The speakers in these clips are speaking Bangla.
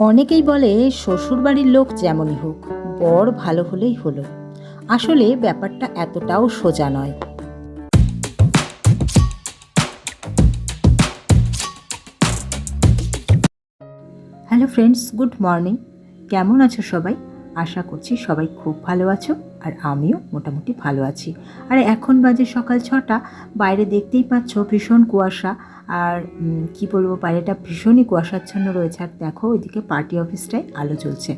অনেকেই বলে শ্বশুরবাড়ির লোক যেমনই হোক, বর ভালো হলেই হলো। আসলে ব্যাপারটা এতটাও সোজা নয়। Hello friends, good morning. কেমন আছো সবাই? আশা করছি সবাই খুব ভালো আছো আর আমিও মোটামুটি ভালো আছি। আর এখন বাজে সকাল ছটা, বাইরে দেখতেই পাচ্ছ ভীষণ কুয়াশা আর কি বলব, বাইরেটা ভীষণই কুয়াশাচ্ছন্ন রয়েছে আর দেখো ওইদিকে পার্টি অফিসটায় আলো জ্বলছে।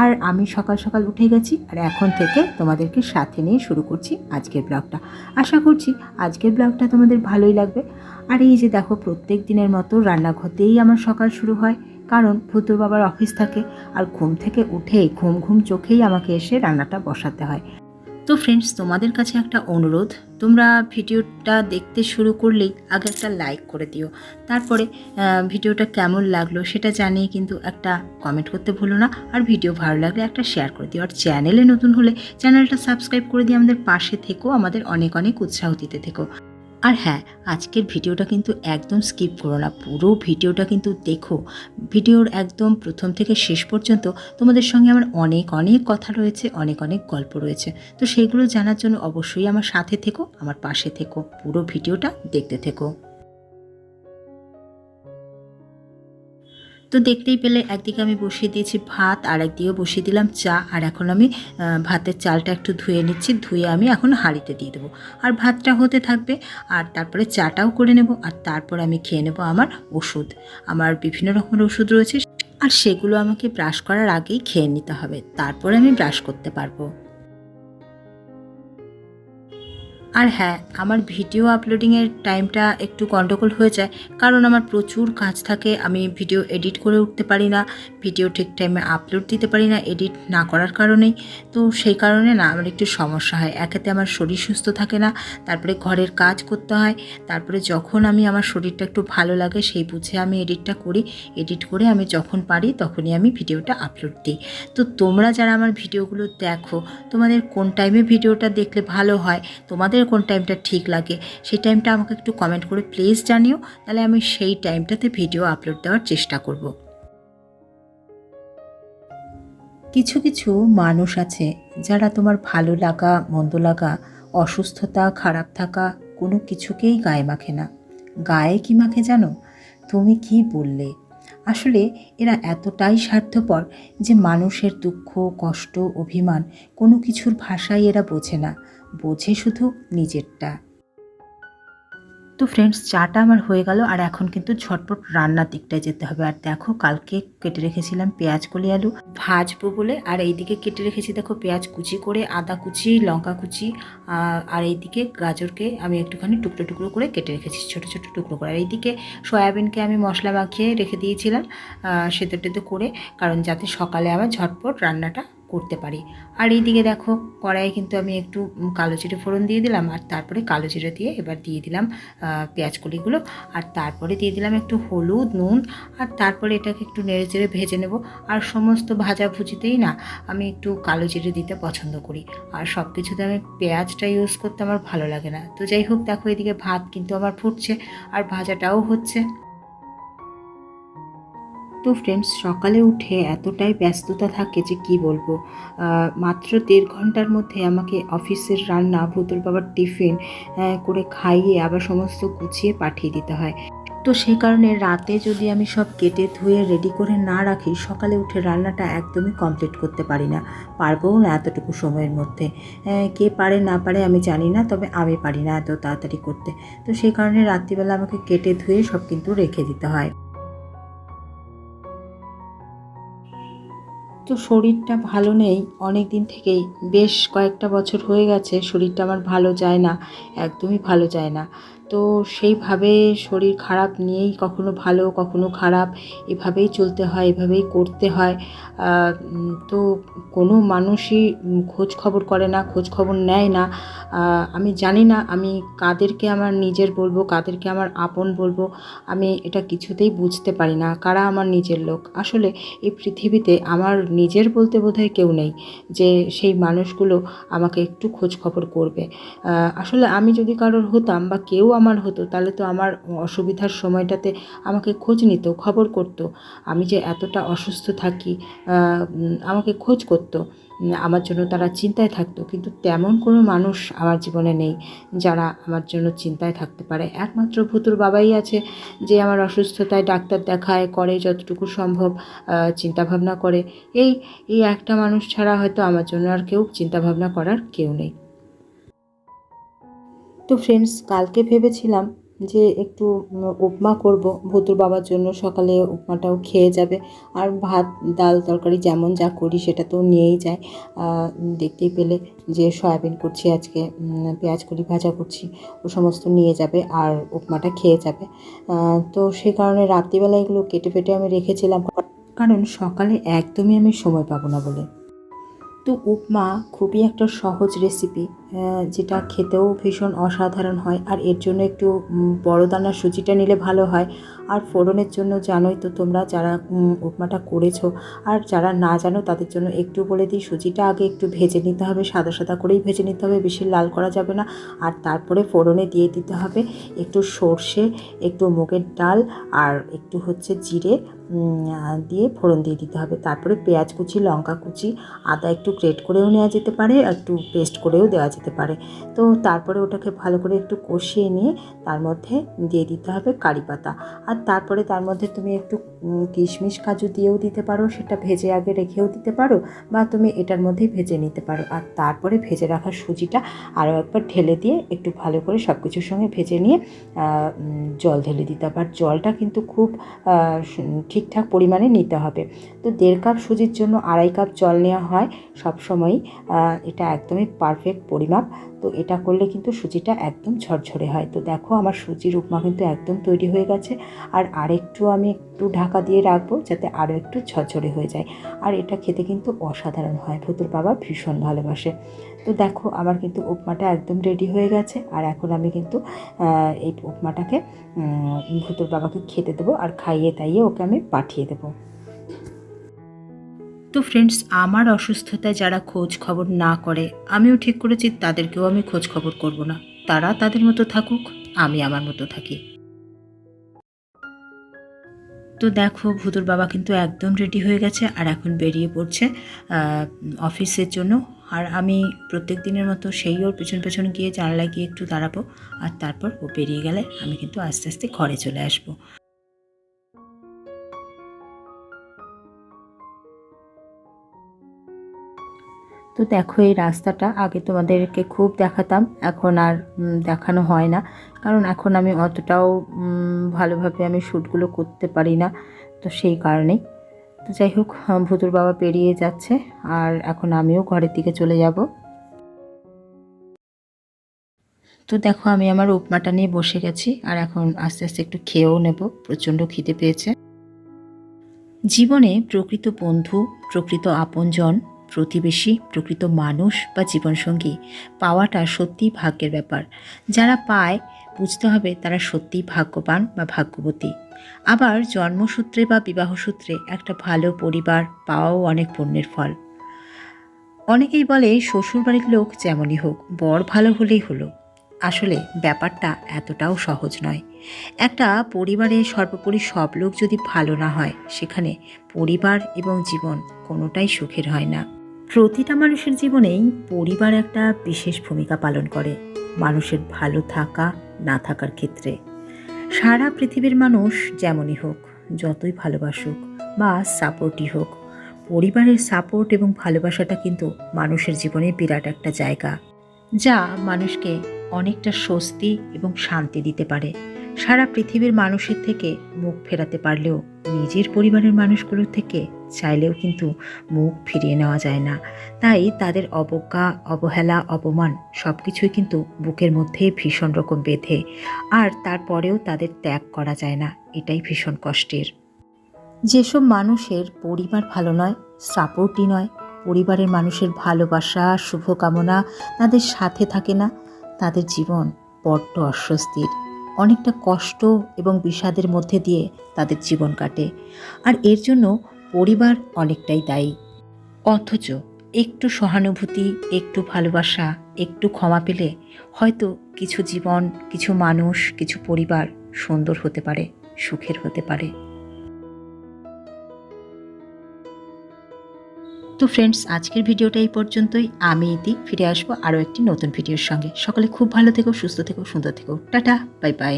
আর আমি সকাল সকাল উঠে গেছি আর এখন থেকে তোমাদেরকে সাথে নিয়ে শুরু করছি আজকের ব্লগটা। আশা করছি আজকের ব্লগটা তোমাদের ভালোই লাগবে। আর এই যে দেখো প্রত্যেক দিনের মতো রান্নাঘরতেই আমার সকাল শুরু হয়। কারণ ভুতুর বাবার অফিস থাকে আর ঘুম থেকে উঠেই ঘুম ঘুম চোখেই আমাকে এসে রান্নাটা বসাতে হয়। তো ফ্রেন্ডস তোমাদের কাছে একটা অনুরোধ, তোমরা ভিডিওটা দেখতে শুরু করলেই আগে একটা লাইক করে দিও। তারপরে ভিডিওটা কেমন লাগল সেটা জানিয়ে কিন্তু একটা কমেন্ট করতে ভুলো না। আর ভিডিও ভালো লাগলে একটা শেয়ার করে দিও। আর চ্যানেলে নতুন হলে চ্যানেলটা সাবস্ক্রাইব করে দিয়ে আমাদের পাশে থেকো, আমাদের অনেক অনেক উৎসাহ দিতে থেকো। আর হ্যাঁ আজকের ভিডিওটা কিন্তু একদম স্কিপ করো না। পুরো ভিডিওটা কিন্তু দেখো। ভিডিওর একদম প্রথম থেকে শেষ পর্যন্ত তোমাদের সঙ্গে আমার অনেক অনেক কথা রয়েছে, অনেক অনেক গল্প রয়েছে। তো সেগুলো জানার জন্য অবশ্যই আমার সাথে থেকো, আমার পাশে থেকো। পুরো ভিডিওটা দেখতে থেকো। তো দেখতেই পেলে, একদিকে আমি বসিয়ে দিয়েছি ভাত আর একদিকে বসিয়ে দিলাম চা। আর এখন আমি ভাতের চালটা একটু ধুয়ে নিচ্ছি, ধুয়ে আমি এখন হাঁড়িতে দিয়ে দেবো। আর ভাতটা হতে থাকবে, আর তারপরে চাটাও করে নেব, আর তারপর আমি খেয়ে নেব আমার ওষুধ। আমার বিভিন্ন রকমের ওষুধ রয়েছে। আর সেগুলো আমাকে ব্রাশ করার আগেই খেয়ে নিতে হবে। তারপরে আমি ব্রাশ করতে পারব। আর হ্যাঁ আমার ভিডিও আপলোডিংয়ের টাইমটা একটু গণ্ডগোল হয়ে যায়, কারণ আমার প্রচুর কাজ থাকে, আমি ভিডিও এডিট করে উঠতে পারি না ভিডিও ঠিক টাইমে আপলোড দিতে পারি না এডিট না করার কারণেই। তো সেই কারণে না, আমার একটু সমস্যা হয়। একেতে আমার শরীর সুস্থ থাকে না, তারপরে ঘরের কাজ করতে হয়, তারপরে যখন আমি আমার শরীরটা একটু ভালো লাগে, সেই বুঝে আমি এডিটটা করি এডিট করে আমি যখন পারি, তখনই আমি ভিডিওটা আপলোড দিই। তো তোমরা যারা আমার ভিডিওগুলো দেখো, তোমাদের কোন টাইমে ভিডিওটা দেখলে ভালো হয়? তোমাদের কোন টাইমটা ঠিক লাগে, সেই টাইমটা আমাকে একটু কমেন্ট করে প্লিজ জানিও, তাহলে আমি সেই টাইমটাতে ভিডিও আপলোড দেওয়ার চেষ্টা করব। কিছু কিছু মানুষ আছে যারা তোমার ভালো লাগা, মন্দ লাগা, অসুস্থতা, খারাপ থাকা কোনো কিছুকেই গায়ে মাখে না। গায়ে কি মাখে জানো? তুমি কি বললে? আসলে এরা এতটাই স্বার্থপর যে মানুষের দুঃখ, কষ্ট, অভিমান কোনো কিছুর ভাষাই এরা বোঝে না। বোঝে শুধু নিজেরটা। তো ফ্রেন্ডস চাটা আমার হয়ে গেল আর এখন কিন্তু ঝটপট রান্নার দিকটায় যেতে হবে। আর দেখো, কালকে কেটে রেখেছিলাম পেঁয়াজ, কলি, আলু ভাজবো বলে। আর এইদিকে কেটে রেখেছি, দেখো, পেঁয়াজ কুচি করে, আদা কুচি, লঙ্কা কুচি আর এইদিকে গাজরকে আমি একটুখানি টুকরো টুকরো করে কেটে রেখেছি, ছোট ছোট টুকরো করে। আর এইদিকে সয়াবিনকে আমি মশলা মাখিয়ে রেখে দিয়েছিলাম সেদ্ধ টেদ্ধ করে। কারণ যাতে সকালে আবার ঝটপট রান্নাটা করতে পারি। আর এইদিকে দেখো, কড়াইয়ে কিন্তু আমি একটু কালো জিরে ফোড়ন দিয়ে দিলাম, আর তারপরে কালো জিরে দিয়ে এবার দিয়ে দিলাম পেঁয়াজ কলিগুলো। আর তারপরে দিয়ে দিলাম একটু হলুদ, নুন, আর তারপরে এটাকে একটু নেড়ে চেড়ে ভেজে নেব। আর সমস্ত ভাজা ভুজিতেই না, আমি একটু কালো জিরে দিতে পছন্দ করি। আর সব কিছুতে আমি পেঁয়াজটা ইউজ করতে আমার ভালো লাগে না। তো যাই হোক, দেখো এদিকে ভাত কিন্তু আমার ফুটছে, আর ভাজাটাও হচ্ছে। তো ফ্রেন্ডস সকালে উঠে এতটাই ব্যস্ততা থাকে যে কি বলব? মাত্র দেড় ঘণ্টার মধ্যে আমাকে অফিসের রান্না, ভুতুর বাবার টিফিন করে খাইয়ে আবার সমস্ত গুছিয়ে পাঠিয়ে দিতে হয়। তো সেই কারণে রাতে যদি আমি সব কেটে ধুয়ে রেডি করে না রাখি, সকালে উঠে রান্নাটা একদমই কমপ্লিট করতে পারি না। পারবও না এতটুকু সময়ের মধ্যে। কে পারে না পারে আমি জানি না, তবে আমি পারি না এত তাড়াতাড়ি করতে। তো সেই কারণে রাত্রিবেলা আমাকে কেটে ধুয়ে সব কিন্তু রেখে দিতে হয়। তো শরীরটা ভালো নেই অনেক দিন থেকেই। বেশ কয়েকটা বছর হয়ে গেছে, শরীরটা আমার ভালো যায় না, একদমই ভালো যায় না। তো সেইভাবে শরীর খারাপ নিয়েই কখনো ভালো, কখনো খারাপ, এভাবেই চলতে হয়, এভাবেই করতে হয়। তো কোনো মানুষই খোঁজ খবর করে না, খোঁজ খবর নেয় না। আমি জানি না, আমি কাদেরকে আমার নিজের বলব, কাদেরকে আমার আপন বলব, আমি এটা কিছুতেই বুঝতে পারি না, কারা আমার নিজের লোক? আসলে এই পৃথিবীতে আমার নিজের বলতে বোধহয় কেউ নেই যে সেই মানুষগুলো আমাকে একটু খোঁজ খবর করবে। আসলে আমি যদি কারোর হতাম বা কেউ আমার হতো, তাহলে তো আমার অসুবিধার সময়টাতে আমাকে খোঁজ নিত, খবর করতো। আমি যে এতটা অসুস্থ থাকি আমাকে খোঁজ করতো। আমার জন্য তারা চিন্তায় থাকতো, কিন্তু তেমন কোনো মানুষ আমার জীবনে নেই যারা আমার জন্য চিন্তায় থাকতে পারে। একমাত্র ভুতুর বাবাই আছে যে আমার অসুস্থতায় ডাক্তার দেখায়, করে যতটুকু সম্ভব চিন্তাভাবনা করে। এই এই একটা মানুষ ছাড়া হয়তো আমার জন্য আর কেউ চিন্তাভাবনা করার কেউ নেই। তো ফ্রেন্ডস কালকে ভেবেছিলাম যে একটু উপমা করব। ভুতুর বাবার জন্য সকালে উপমাটাও খেয়ে যাবে। আর ভাত, ডাল, তরকারি যেমন যা করি সেটা তো নিয়েই যায় দেখতেই পেলে যে সয়াবিন করছি আজকে পেঁয়াজ কলি ভাজা করছি, ও সমস্ত নিয়ে যাবে আর উপমাটা খেয়ে যাবে। তো সেই কারণে রাত্রিবেলা এগুলো কেটে ফেটে আমি রেখেছিলাম। কারণ সকালে একদমই আমি সময় পাবো না বলে। তো উপমা খুবই একটা সহজ রেসিপি যেটা খেতেও ভীষণ অসাধারণ হয়। আর এর জন্য একটু বড় দানার সুজিটা নিলে ভালো হয়। আর ফোড়নের জন্য জানোই তো তোমরা যারা উপমাটা করেছ। আর যারা না জানো, তাদের জন্য একটু বলে দিই, সুজিটা আগে একটু ভেজে নিতে হবে, সাদা সাদা করেই ভেজে নিতে হবে, বেশি লাল করা যাবে না। আর তারপরে ফোড়নে দিয়ে দিতে হবে একটু সর্ষে, একটু মুগের ডাল, আর একটু হচ্ছে জিরে দিয়ে ফোড়ন দিয়ে দিতে হবে। তারপরে পেঁয়াজ কুচি, লঙ্কা কুচি, আদা একটু গ্রেট করেও নেওয়া যেতে পারে, একটু পেস্ট করেও দেওয়া যেতে পারে। তো তারপরে ওটাকে ভালো করে একটু কষিয়ে নিয়ে তার মধ্যে দিয়ে দিতে হবে কারি পাতা। আর তারপরে তার মধ্যে তুমি একটু কিশমিশ কাজু দিয়েও দিতে পারো, সেটা ভেজে আগে রেখেও দিতে পারো বা তুমি এটার মধ্যেই ভেজে নিতে পারো। আর তারপরে ভেজে রাখা সুজিটা আরও একবার ঢেলে দিয়ে একটু ভালো করে সব কিছুর সঙ্গে ভেজে নিয়ে জল ঢেলে দিতে হবে। আর জলটা কিন্তু খুব সু- ঠিকঠাক পরিমাণে নিতে হবে। তো দেড় কাপ সুজির জন্য আড়াই কাপ জল নেওয়া হয়। সবসময়ই এটা একদমই পারফেক্ট পরিমাপ। তো এটা করলে কিন্তু সুজিটা একদম ঝরঝরে হয়। তো দেখো আমার সুজির উপমা কিন্তু একদম তৈরি হয়ে গেছে। আর আরেকটু আমি একটু ঢাকা দিয়ে রাখব যাতে আরও একটু ঝরঝরে হয়ে যায়। আর এটা খেতে কিন্তু অসাধারণ হয়। ভুতুর বাবা ভীষণ ভালোবাসে। তো দেখো আমার কিন্তু উপমাটা একদম রেডি হয়ে গেছে। আর এখন আমি কিন্তু এই উপমাটাকে ভুতুর বাবাকে খেতে দেবো। আর খাইয়ে তাইয়ে ওকে আমি পাঠিয়ে দেবো। তো ফ্রেন্ডস আমার অসুস্থতায় যারা খোঁজ খবর না করে, আমিও ঠিক করেছি, তাদেরকেও আমি খোঁজ খবর করব না। তারা তাদের মতো থাকুক, আমি আমার মতো থাকি। তো দেখো, ভুতুর বাবা কিন্তু একদম রেডি হয়ে গেছে আর এখন বেরিয়ে পড়ছে অফিসের জন্য। আর আমি প্রত্যেক দিনের মতো সেই ওর পেছন পেছন গিয়ে জানলায় গিয়ে একটু দাঁড়াবো, আর তারপর ও বেরিয়ে গেলে আমি কিন্তু আস্তে আস্তে ঘরে চলে আসব। তো দেখো, এই রাস্তাটা আগে তোমাদেরকে খুব দেখাতাম, এখন আর দেখানো হয় না। কারণ এখন আমি অতটাও ভালোভাবে আমি শ্যুটগুলো করতে পারি না, তো সেই কারণেই। তো যাই হোক ভুতুর বাবা পেরিয়ে যাচ্ছে, আর এখন আমিও ঘরের দিকে চলে যাব। তো দেখো, আমি আমার উপমাটা নিয়ে বসে গেছি, আর এখন আস্তে আস্তে একটু খেয়েও নেব, প্রচণ্ড খিদে পেয়েছে। জীবনে প্রকৃত বন্ধু, প্রকৃত আপনজন প্রতিবেশী, প্রকৃত মানুষ বা জীবনসঙ্গী পাওয়াটা সত্যিই ভাগ্যের ব্যাপার। যারা পায়, বুঝতে হবে তারা সত্যিই ভাগ্যবান বা ভাগ্যবতী। আবার জন্মসূত্রে বা বিবাহসূত্রে একটা ভালো পরিবার পাওয়াও অনেক পুণ্যের ফল। অনেকেই বলে, শ্বশুরবাড়ির লোক যেমনই হোক, বর ভালো হলেই হলো। আসলে ব্যাপারটা এতটাও সহজ নয়। একটা পরিবারে সর্বোপরি সব লোক যদি ভালো না হয়, সেখানে পরিবার এবং জীবন কোনোটাই সুখের হয় না। প্রতিটা মানুষের জীবনেই পরিবার একটা বিশেষ ভূমিকা পালন করে, মানুষের ভালো থাকা, না থাকার ক্ষেত্রে। সারা পৃথিবীর মানুষ যেমনই হোক, যতই ভালোবাসুক বা সাপোর্টই হোক, পরিবারের সাপোর্ট এবং ভালোবাসাটা কিন্তু মানুষের জীবনে বিরাট একটা জায়গা, যা মানুষকে অনেকটা স্বস্তি এবং শান্তি দিতে পারে। সারা পৃথিবীর মানুষের থেকে মুখ ফেরাতে পারলেও নিজের পরিবারের মানুষগুলোর থেকে চাইলেও কিন্তু মুখ ফিরিয়ে নেওয়া যায় না। তাই তাদের অবজ্ঞা, অবহেলা, অপমান সব কিছুই কিন্তু বুকের মধ্যে ভীষণ রকম বেঁধে আর তারপরেও তাদের ত্যাগ করা যায় না, এটাই ভীষণ কষ্টের। যেসব মানুষের পরিবার ভালো নয়, সাপোর্টই নয়, পরিবারের মানুষের ভালোবাসা, শুভকামনা তাদের সাথে থাকে না, তাদের জীবন বড্ড অস্বস্তির। অনেকটা কষ্ট এবং বিষাদের মধ্যে দিয়ে তাদের জীবন কাটে। আর এর জন্য পরিবার অনেকটাই দায়ী। অথচ একটু সহানুভূতি, একটু ভালোবাসা, একটু ক্ষমা পেলে হয়তো কিছু জীবন, কিছু মানুষ, কিছু পরিবার সুন্দর হতে পারে, সুখের হতে পারে। তো ফ্রেন্ডস আজকের ভিডিওটা এই পর্যন্তই। আমি ইতি, ফিরে আসব আরও একটি নতুন ভিডিওর সঙ্গে। সকলে খুব ভালো থেকো, সুস্থ থেকো, সুন্দর থেকো। Tata, bye bye.